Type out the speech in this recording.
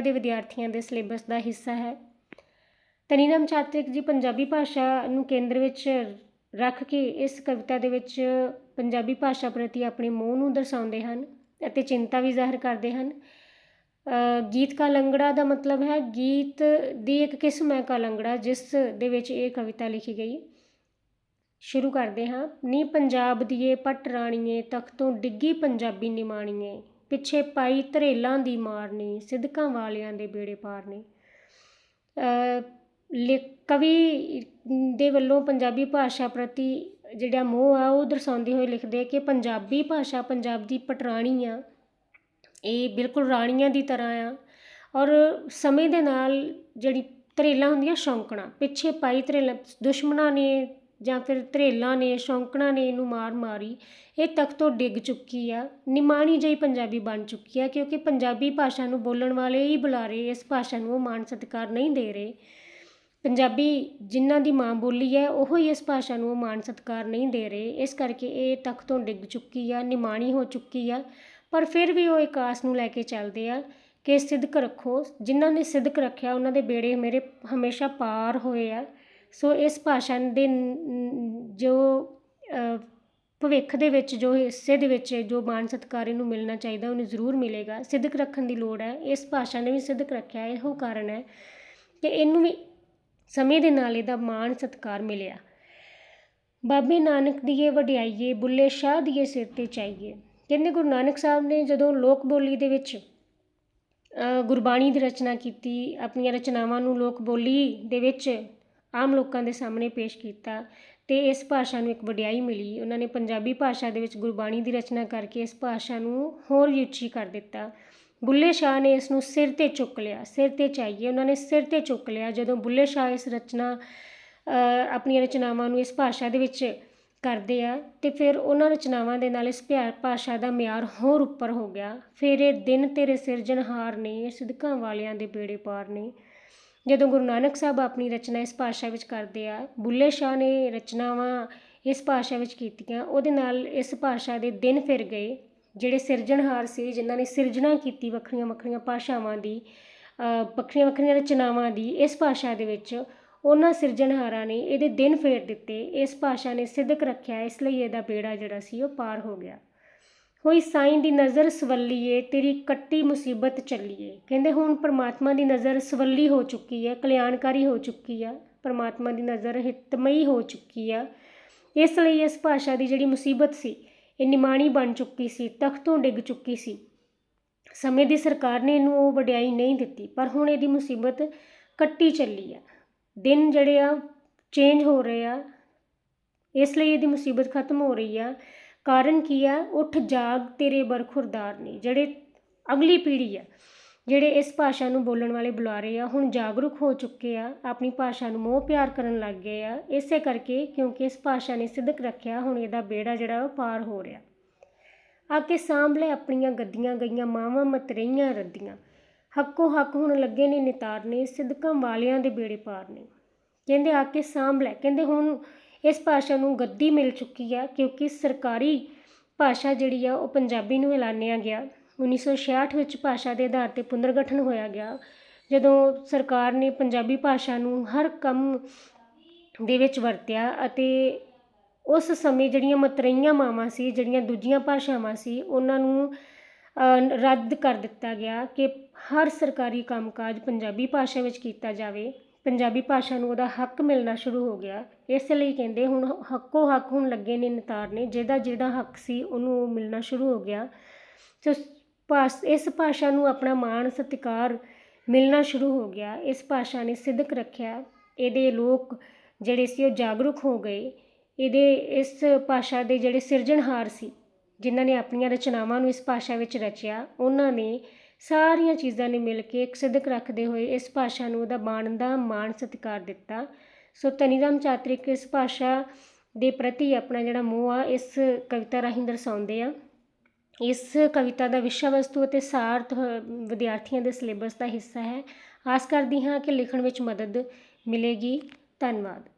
ਦੇ ਵਿਦਿਆਰਥੀਆਂ ਦੇ ਸਿਲੇਬਸ ਦਾ ਹਿੱਸਾ ਹੈ। ਤਨੀਰਾਮ ਚਾਤ੍ਰਿਕ ਜੀ ਪੰਜਾਬੀ ਭਾਸ਼ਾ ਨੂੰ ਕੇਂਦਰ ਵਿੱਚ ਰੱਖ ਕੇ ਇਸ ਕਵਿਤਾ ਦੇ ਵਿੱਚ ਪੰਜਾਬੀ ਭਾਸ਼ਾ ਪ੍ਰਤੀ ਆਪਣੇ ਮੋਹ ਨੂੰ ਦਰਸਾਉਂਦੇ ਹਨ ਅਤੇ ਚਿੰਤਾ ਵੀ ਜ਼ਾਹਰ ਕਰਦੇ ਹਨ। ਗੀਤ ਕਾ ਲੰਗੜਾ ਦਾ ਮਤਲਬ ਹੈ, ਗੀਤ ਦੀ ਇੱਕ ਕਿਸਮ ਹੈ ਕਾਲੰਗੜਾ, ਜਿਸ ਦੇ ਵਿੱਚ ਇਹ ਕਵਿਤਾ ਲਿਖੀ ਗਈ। ਸ਼ੁਰੂ ਕਰਦੇ ਹਾਂ। ਨੀ ਪੰਜਾਬ ਦੀਏ ਪੱਟ ਰਾਣੀਏ, ਤਖਤੋਂ ਡਿੱਗੀ ਪੰਜਾਬੀ ਨਿਮਾਣੀਏ। ਪਿੱਛੇ ਪਾਈ ਧਰੇਲਾਂ ਦੀ ਮਾਰਨੀ ਸਿੱਧਕਾਂ ਵਾਲਿਆਂ ਦੇ ਬੇੜੇ ਪਾਰਨੀ ਪਾਰਨੇ ਕਵੀ ਦੇ ਵੱਲੋਂ ਪੰਜਾਬੀ ਭਾਸ਼ਾ ਪ੍ਰਤੀ ਜਿਹੜਾ ਮੋਹ ਆ, ਉਹ ਦਰਸਾਉਂਦੇ ਹੋਏ ਲਿਖਦੇ ਕਿ ਪੰਜਾਬੀ ਭਾਸ਼ਾ ਪੰਜਾਬ ਦੀ ਪਟਰਾਣੀ ਆ। ਇਹ ਬਿਲਕੁਲ ਰਾਣੀਆਂ ਦੀ ਤਰ੍ਹਾਂ ਆ। ਔਰ ਸਮੇਂ ਦੇ ਨਾਲ ਜਿਹੜੀ ਧਰੇਲਾਂ ਹੁੰਦੀਆਂ, ਸ਼ੌਂਕਣਾ, ਪਿੱਛੇ ਪਾਈ ਧਰੇਲਾਂ ਦੁਸ਼ਮਣਾਂ ਨੇ ਜਾਂ ਫਿਰ ਧਰੇਲਾਂ ਨੇ, ਸ਼ੌਂਕਣਾ ਨੇ ਇਹਨੂੰ ਮਾਰ ਮਾਰੀ, ਇਹ ਤੱਕ ਤੋਂ ਡਿੱਗ ਚੁੱਕੀ ਆ। ਨਿਮਾਣੀ ਜਿਹੀ ਪੰਜਾਬੀ ਬਣ ਚੁੱਕੀ ਆ ਕਿਉਂਕਿ ਪੰਜਾਬੀ ਭਾਸ਼ਾ ਨੂੰ ਬੋਲਣ ਵਾਲੇ ਹੀ ਬੁਲਾਰੇ ਇਸ ਭਾਸ਼ਾ ਨੂੰ ਉਹ ਮਾਣ ਸਤਿਕਾਰ ਨਹੀਂ ਦੇ ਰਹੇ। ਪੰਜਾਬੀ ਜਿਨ੍ਹਾਂ ਦੀ ਮਾਂ ਬੋਲੀ ਹੈ, ਉਹ ਹੀ ਇਸ ਭਾਸ਼ਾ ਨੂੰ ਉਹ ਮਾਣ ਸਤਿਕਾਰ ਨਹੀਂ ਦੇ ਰਹੇ। ਇਸ ਕਰਕੇ ਇਹ ਤਖ਼ਤੋਂ ਡਿੱਗ ਚੁੱਕੀ ਆ, ਨਿਮਾਣੀ ਹੋ ਚੁੱਕੀ ਆ। ਪਰ ਫਿਰ ਵੀ ਉਹ ਇੱਕ ਆਸ ਨੂੰ ਲੈ ਕੇ ਚੱਲਦੇ ਆ ਕਿ ਸਿੱਧਕ ਰੱਖੋ। ਜਿਨ੍ਹਾਂ ਨੇ ਸਿੱਧਕ ਰੱਖਿਆ, ਉਹਨਾਂ ਦੇ ਬੇੜੇ ਮੇਰੇ ਹਮੇਸ਼ਾ ਪਾਰ ਹੋਏ ਆ। ਸੋ ਇਸ ਭਾਸ਼ਾ ਦੇ ਜੋ ਭਵਿੱਖ ਦੇ ਵਿੱਚ, ਜੋ ਹਿੱਸੇ ਦੇ ਵਿੱਚ, ਜੋ ਮਾਣ ਸਤਿਕਾਰ ਇਹਨੂੰ ਮਿਲਣਾ ਚਾਹੀਦਾ, ਉਹਨੂੰ ਜ਼ਰੂਰ ਮਿਲੇਗਾ। ਸਿੱਧਕ ਰੱਖਣ ਦੀ ਲੋੜ ਹੈ। ਇਸ ਭਾਸ਼ਾ ਨੇ ਵੀ ਸਿੱਧਕ ਰੱਖਿਆ। ਇਹੋ ਕਾਰਨ ਹੈ ਕਿ ਇਹਨੂੰ ਵੀ ਸਮੇਂ ਦੇ ਨਾਲ ਇਹਦਾ ਮਾਣ ਸਤਿਕਾਰ ਮਿਲਿਆ। ਬਾਬੇ ਨਾਨਕ ਦੀਏ ਵਡਿਆਈਏ, ਬੁੱਲੇ ਸ਼ਾਹ ਦੀਏ ਸਿਰ ਤੇ ਚਾਹੀਏ। ਕਹਿੰਦੇ ਗੁਰੂ ਨਾਨਕ ਸਾਹਿਬ ਨੇ ਜਦੋਂ ਲੋਕ ਬੋਲੀ ਦੇ ਵਿੱਚ ਗੁਰਬਾਣੀ ਦੀ ਰਚਨਾ ਕੀਤੀ, ਆਪਣੀਆਂ ਰਚਨਾਵਾਂ ਨੂੰ ਲੋਕ ਬੋਲੀ ਦੇ ਵਿੱਚ ਆਮ ਲੋਕਾਂ ਦੇ ਸਾਹਮਣੇ ਪੇਸ਼ ਕੀਤਾ ਅਤੇ ਇਸ ਭਾਸ਼ਾ ਨੂੰ ਇੱਕ ਵਡਿਆਈ ਮਿਲੀ। ਉਹਨਾਂ ਨੇ ਪੰਜਾਬੀ ਭਾਸ਼ਾ ਦੇ ਵਿੱਚ ਗੁਰਬਾਣੀ ਦੀ ਰਚਨਾ ਕਰਕੇ ਇਸ ਭਾਸ਼ਾ ਨੂੰ ਹੋਰ ਵੀ ਉੱਚੀ ਕਰ ਦਿੱਤਾ। ਬੁੱਲੇ ਸ਼ਾਹ ਨੇ ਇਸ ਨੂੰ ਸਿਰ ਤੇ ਚੁੱਕ ਲਿਆ, ਸਿਰ ਤੇ ਚਾਹੀਏ। ਉਹਨਾਂ ਨੇ ਸਿਰ ਤੇ ਚੁੱਕ ਲਿਆ ਜਦੋਂ ਬੁੱਲੇ ਸ਼ਾਹ ਇਸ ਰਚਨਾ ਆਪਣੀਆਂ ਰਚਨਾਵਾਂ ਨੂੰ ਇਸ ਭਾਸ਼ਾ ਦੇ ਵਿੱਚ ਕਰਦੇ ਆ ਤੇ ਫਿਰ ਉਹਨਾਂ ਰਚਨਾਵਾਂ ਦੇ ਨਾਲ ਇਸ ਪਿਆਰ ਭਾਸ਼ਾ ਦਾ ਮਿਆਰ ਹੋਰ ਉੱਪਰ ਹੋ ਗਿਆ। ਫਿਰ ਇਹ ਦਿਨ ਤੇਰੇ ਸਿਰਜਣਹਾਰ ਨੇ, ਸਿਦਕਾਂ ਵਾਲਿਆਂ ਦੇ ਬੇੜੇ ਪਾਰ ਨੇ। ਜਦੋਂ ਗੁਰੂ ਨਾਨਕ ਸਾਹਿਬ ਆਪਣੀ ਰਚਨਾ ਇਸ ਭਾਸ਼ਾ ਵਿੱਚ ਕਰਦੇ ਆ, ਬੁੱਲੇ ਸ਼ਾਹ ਨੇ ਰਚਨਾਵਾਂ ਇਸ ਭਾਸ਼ਾ ਵਿੱਚ ਕੀਤੀਆਂ, ਉਹਦੇ ਨਾਲ ਇਸ ਭਾਸ਼ਾ ਦੇ ਦਿਨ ਫਿਰ ਗਏ, ਜਿਹੜੇ ਸਿਰਜਣਹਾਰ ਸੀ, ਜਿਨ੍ਹਾਂ ਨੇ ਸਿਰਜਣਾ ਕੀਤੀ ਵੱਖਰੀਆਂ ਵੱਖਰੀਆਂ ਭਾਸ਼ਾਵਾਂ ਦੀ ਵੱਖਰੀਆਂ ਵੱਖਰੀਆਂ ਰਚਨਾਵਾਂ ਦੀ, ਇਸ ਭਾਸ਼ਾ ਦੇ ਵਿੱਚ ਉਹਨਾਂ ਸਿਰਜਣਹਾਰਾਂ ਨੇ ਇਹਦੇ ਦਿਨ ਫੇਰ ਦਿੱਤੇ, ਇਸ ਭਾਸ਼ਾ ਨੇ ਸਿੱਧਕ ਰੱਖਿਆ, ਇਸ ਲਈ ਇਹਦਾ ਬੇੜਾ ਜਿਹੜਾ ਸੀ ਉਹ ਪਾਰ ਹੋ ਗਿਆ। ਹੋਈ ਸਾਈਂ ਦੀ ਨਜ਼ਰ ਸਵੱਲੀਏ, ਤੇਰੀ ਕੱਟੀ ਮੁਸੀਬਤ ਚੱਲੀਏ। ਕਹਿੰਦੇ ਹੁਣ ਪਰਮਾਤਮਾ ਦੀ ਨਜ਼ਰ ਸਵੱਲੀ ਹੋ ਚੁੱਕੀ ਹੈ ਕਲਿਆਣਕਾਰੀ ਹੋ ਚੁੱਕੀ ਆ, ਪਰਮਾਤਮਾ ਦੀ ਨਜ਼ਰ ਹਿਤਮਈ ਹੋ ਚੁੱਕੀ ਆ। ਇਸ ਲਈ ਇਸ ਭਾਸ਼ਾ ਦੀ ਜਿਹੜੀ ਮੁਸੀਬਤ ਸੀ, ਇਹ ਨਿਮਾਣੀ ਬਣ ਚੁੱਕੀ ਸੀ, ਤਖਤੋਂ ਡਿੱਗ ਚੁੱਕੀ ਸੀ। ਸਮੇਂ ਦੀ ਸਰਕਾਰ ਨੇ ਇਹਨੂੰ ਉਹ ਵਡਿਆਈ ਨਹੀਂ ਦਿੱਤੀ, ਪਰ ਹੁਣ ਇਹਦੀ ਮੁਸੀਬਤ ਕੱਟੀ ਚੱਲੀ ਆ। ਦਿਨ ਜਿਹੜੇ ਆ ਚੇਂਜ ਹੋ ਰਹੇ ਆ। ਇਸ ਲਈ ਇਹਦੀ ਮੁਸੀਬਤ ਖਤਮ ਹੋ ਰਹੀ ਆ। ਕਾਰਨ ਕੀ ਆ? ਉੱਠ ਜਾਗ, ਤੇਰੇ ਬਰਖੁਰਦਾਰ ਨੇ ਜਿਹੜੇ ਅਗਲੀ ਪੀੜ੍ਹੀ ਆ, ਜਿਹੜੇ ਇਸ ਭਾਸ਼ਾ ਨੂੰ ਬੋਲਣ ਵਾਲੇ ਬੁਲਾਰੇ ਆ, ਹੁਣ ਜਾਗਰੂਕ ਹੋ ਚੁੱਕੇ ਆ, ਆਪਣੀ ਭਾਸ਼ਾ ਨੂੰ ਮੋਹ ਪਿਆਰ ਕਰਨ ਲੱਗ ਗਏ ਆ, ਇਸੇ ਕਰਕੇ ਕਿਉਂਕਿ ਇਸ ਭਾਸ਼ਾ ਨੇ ਸਿੱਧਕ ਰੱਖਿਆ, ਹੁਣ ਇਹਦਾ ਬੇੜਾ ਜਿਹੜਾ ਉਹ ਪਾਰ ਹੋ ਰਿਹਾ। ਆ ਕੇ ਸਾਂਭ ਲੈ ਆਪਣੀਆਂ ਗੱਦੀਆਂ ਗਈਆਂ, ਮਾਵਾਂ ਮਤਰਈਆਂ ਰੱਦੀਆਂ। ਹੱਕੋ ਹੱਕ ਹੁਣ ਲੱਗੇ ਨੇ ਨਿਤਾਰਨੇ, ਸਿੱਧਕਾਂ ਵਾਲਿਆਂ ਦੇ ਬੇੜੇ ਪਾਰ ਨੇ ਕਹਿੰਦੇ ਆ ਕੇ ਸਾਂਭ ਲੈ। ਕਹਿੰਦੇ ਹੁਣ ਇਸ ਭਾਸ਼ਾ ਨੂੰ ਗੱਦੀ ਮਿਲ ਚੁੱਕੀ ਆ ਕਿਉਂਕਿ ਸਰਕਾਰੀ ਭਾਸ਼ਾ ਜਿਹੜੀ ਆ ਉਹ ਪੰਜਾਬੀ ਨੂੰ ਐਲਾਨਿਆ ਗਿਆ। 1966 ਵਿੱਚ ਭਾਸ਼ਾ ਦੇ ਆਧਾਰ ਤੇ ਪੁਨਰਗਠਨ ਹੋਇਆ ਗਿਆ। ਜਦੋਂ ਸਰਕਾਰ ਨੇ ਪੰਜਾਬੀ ਭਾਸ਼ਾ ਨੂੰ ਹਰ ਕੰਮ ਦੇ ਵਿੱਚ ਵਰਤਿਆ ਅਤੇ ਉਸ ਸਮੇਂ ਜਿਹੜੀਆਂ ਮਤਰੇਈਆਂ ਮਾਵਾਂ ਸੀ, ਜਿਹੜੀਆਂ ਦੂਜੀਆਂ ਭਾਸ਼ਾਵਾਂ ਸੀ, ਉਹਨਾਂ ਨੂੰ ਰੱਦ ਕਰ ਦਿੱਤਾ ਗਿਆ ਕਿ ਹਰ ਸਰਕਾਰੀ ਕੰਮਕਾਜ ਪੰਜਾਬੀ ਭਾਸ਼ਾ ਵਿੱਚ ਕੀਤਾ ਜਾਵੇ। ਪੰਜਾਬੀ ਭਾਸ਼ਾ ਨੂੰ ਉਹਦਾ ਹੱਕ ਮਿਲਣਾ ਸ਼ੁਰੂ ਹੋ ਗਿਆ। ਇਸ ਲਈ ਕਹਿੰਦੇ ਹੁਣ ਹੱਕੋ ਹੱਕ ਹੁਣ ਲੱਗੇ ਨੇ ਨਿਤਾਰਨੇ, ਜਿਹਦਾ ਜਿਹੜਾ ਹੱਕ ਸੀ ਉਹਨੂੰ ਮਿਲਣਾ ਸ਼ੁਰੂ ਹੋ ਗਿਆ। ਸੋ ਭਾਸ਼ ਇਸ ਭਾਸ਼ਾ ਨੂੰ ਆਪਣਾ ਮਾਣ ਸਤਿਕਾਰ ਮਿਲਣਾ ਸ਼ੁਰੂ ਹੋ ਗਿਆ। ਇਸ ਭਾਸ਼ਾ ਨੇ ਸਿੱਧਕ ਰੱਖਿਆ। ਇਹਦੇ ਲੋਕ ਜਿਹੜੇ ਸੀ ਉਹ ਜਾਗਰੂਕ ਹੋ ਗਏ। ਇਹਦੇ ਇਸ ਭਾਸ਼ਾ ਦੇ ਜਿਹੜੇ ਸਿਰਜਣਹਾਰ ਸੀ, ਜਿਨ੍ਹਾਂ ਨੇ ਆਪਣੀਆਂ ਰਚਨਾਵਾਂ ਨੂੰ ਇਸ ਭਾਸ਼ਾ ਵਿੱਚ ਰਚਿਆ, ਉਹਨਾਂ ਨੇ ਸਾਰੀਆਂ ਚੀਜ਼ਾਂ ਨੇ ਮਿਲ ਕੇ ਇੱਕ ਸਿਦਕ ਰੱਖਦੇ ਹੋਏ ਇਸ ਭਾਸ਼ਾ ਨੂੰ ਉਹਦਾ ਬਾਣ ਦਾ ਮਾਣ ਸਤਿਕਾਰ ਦਿੱਤਾ। ਸੋ ਤਨੀਰਾਮ ਚਾਤ੍ਰਿਕ ਇਸ ਭਾਸ਼ਾ ਦੇ ਪ੍ਰਤੀ ਆਪਣਾ ਜਿਹੜਾ ਮੋਹ ਆ, ਇਸ ਕਵਿਤਾ ਰਾਹੀਂ ਦਰਸਾਉਂਦੇ ਆ। ਇਸ ਕਵਿਤਾ ਦਾ ਵਿਸ਼ਾ ਵਸਤੂ ਅਤੇ ਸਾਰ ਵਿਦਿਆਰਥੀਆਂ ਦੇ ਸਿਲੇਬਸ ਦਾ ਹਿੱਸਾ ਹੈ। ਆਸ ਕਰਦੀ ਹਾਂ ਕਿ ਲਿਖਣ ਵਿੱਚ ਮਦਦ ਮਿਲੇਗੀ। ਧੰਨਵਾਦ।